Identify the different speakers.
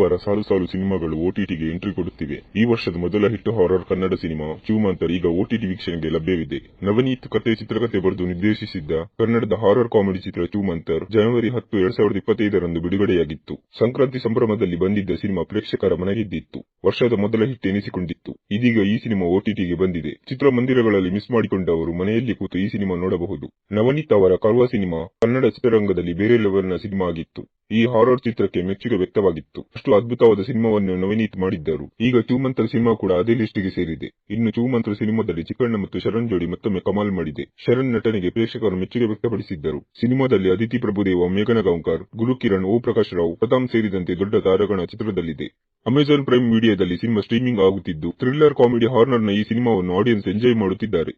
Speaker 1: ವಾರ ಸಾಲು ಸಾಲು ಸಿನಿಮಾಗಳು ಓಟಿಟಿಗೆ ಎಂಟ್ರಿ ಕೊಡುತ್ತಿವೆ. ಈ ವರ್ಷದ ಮೊದಲ ಹಿಟ್ಟು ಹಾರರ್ ಕನ್ನಡ ಸಿನಿಮಾ ಚೂಮಾಂತರ್ ಈಗ ಓಟಿಟಿ ವೀಕ್ಷಣೆಗೆ ಲಭ್ಯವಿದೆ. ನವನೀತ್ ಕತೆ ಚಿತ್ರಕಥೆ ಬರೆದು ನಿರ್ದೇಶಿಸಿದ್ದ ಕನ್ನಡದ ಹಾರರ್ ಕಾಮಿಡಿ ಚಿತ್ರ ಚೂಮಾಂತರ್ ಜನವರಿ ಹತ್ತು, ಎರಡ್ ಸಾವಿರದ ಇಪ್ಪತ್ತೈದರಂದು ಬಿಡುಗಡೆಯಾಗಿತ್ತು. ಸಂಕ್ರಾಂತಿ ಸಂಭ್ರಮದಲ್ಲಿ ಬಂದಿದ್ದ ಸಿನಿಮಾ ಪ್ರೇಕ್ಷಕರ ಮನಗೆದ್ದಿತ್ತು. ವರ್ಷದ ಮೊದಲ ಹಿಟ್ ಎನಿಸಿಕೊಂಡಿತ್ತು. ಇದೀಗ ಈ ಸಿನಿಮಾ ಓಟಿಟಿಗೆ ಬಂದಿದೆ. ಚಿತ್ರಮಂದಿರಗಳಲ್ಲಿ ಮಿಸ್ ಮಾಡಿಕೊಂಡವರು ಮನೆಯಲ್ಲಿ ಕೂತು ಈ ಸಿನಿಮಾ ನೋಡಬಹುದು. ನವನೀತ್ ಅವರ ಕರ್ವ ಸಿನಿಮಾ ಕನ್ನಡ ಚಿತ್ರರಂಗದಲ್ಲಿ ಬೇರೆ ಲೆವೆಲ್ನ ಸಿನಿಮಾ ಆಗಿತ್ತು. ಈ ಹಾರರ್ ಚಿತ್ರಕ್ಕೆ ಮೆಚ್ಚುಗೆ ವ್ಯಕ್ತವಾಗಿತ್ತು. ಅಷ್ಟು ಅದ್ಭುತವಾದ ಸಿನಿಮಾವನ್ನು ನವನೀತ್ ಮಾಡಿದ್ದರು. ಈಗ ಚೂಮಂತ್ರ ಸಿನಿಮಾ ಕೂಡ ಅದೇ ಲಿಸ್ಟ್ಗೆ ಸೇರಿದೆ. ಇನ್ನು ಚೂಮಂತ್ರ ಸಿನಿಮಾದಲ್ಲಿ ಚಿಕ್ಕಣ್ಣ ಮತ್ತು ಶರಣ್ ಜೋಡಿ ಮತ್ತೊಮ್ಮೆ ಕಮಾಲ್ ಮಾಡಿದೆ. ಶರಣ್ ನಟನೆಗೆ ಪ್ರೇಕ್ಷಕರು ಮೆಚ್ಚುಗೆ ವ್ಯಕ್ತಪಡಿಸಿದ್ದರು. ಸಿನಿಮಾದಲ್ಲಿ ಅದಿತಿ ಪ್ರಭುದೇವ, ಮೇಘನ ಗೌಂಕರ್ ಗುರುಕಿರಣ್, ಓ ಪ್ರಕಾಶ್ ರಾವ್ ಪ್ರತಾಮ್ ಸೇರಿದಂತೆ ದೊಡ್ಡ ತಾರಗಣ ಚಿತ್ರದಲ್ಲಿದೆ. ಅಮೆಜಾನ್ ಪ್ರೈಮ್ ಮೀಡಿಯಾದಲ್ಲಿ ಸಿನಿಮಾ ಸ್ಟ್ರೀಮಿಂಗ್ ಆಗುತ್ತಿದ್ದು ಥ್ರಿಲ್ಲರ್ ಕಾಮಿಡಿ ಹಾರ್ನರ್ನ ಈ ಸಿನಿಮಾವನ್ನು ಆಡಿಯನ್ಸ್ ಎಂಜಾಯ್ ಮಾಡುತ್ತಿದ್ದಾರೆ.